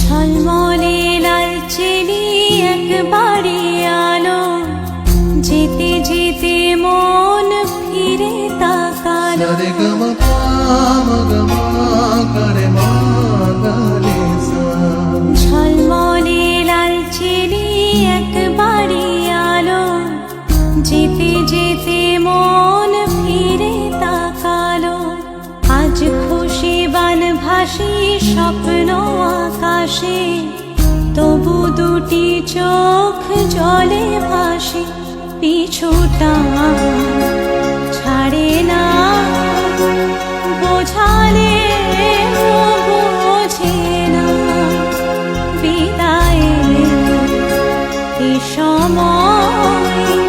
ঝলমলে লাল চেরি একবারে আলো। যেতে যেতে মন ফিরে তাকালো। গম গম করে মা যেতে যেতে মন হাসি স্বপ্ন আকাশে, তবু দুটি চোখ জলে ভাসে, পিছুটা ছাড়ে না। বোঝালে বোঝে না, বিদায় সময়।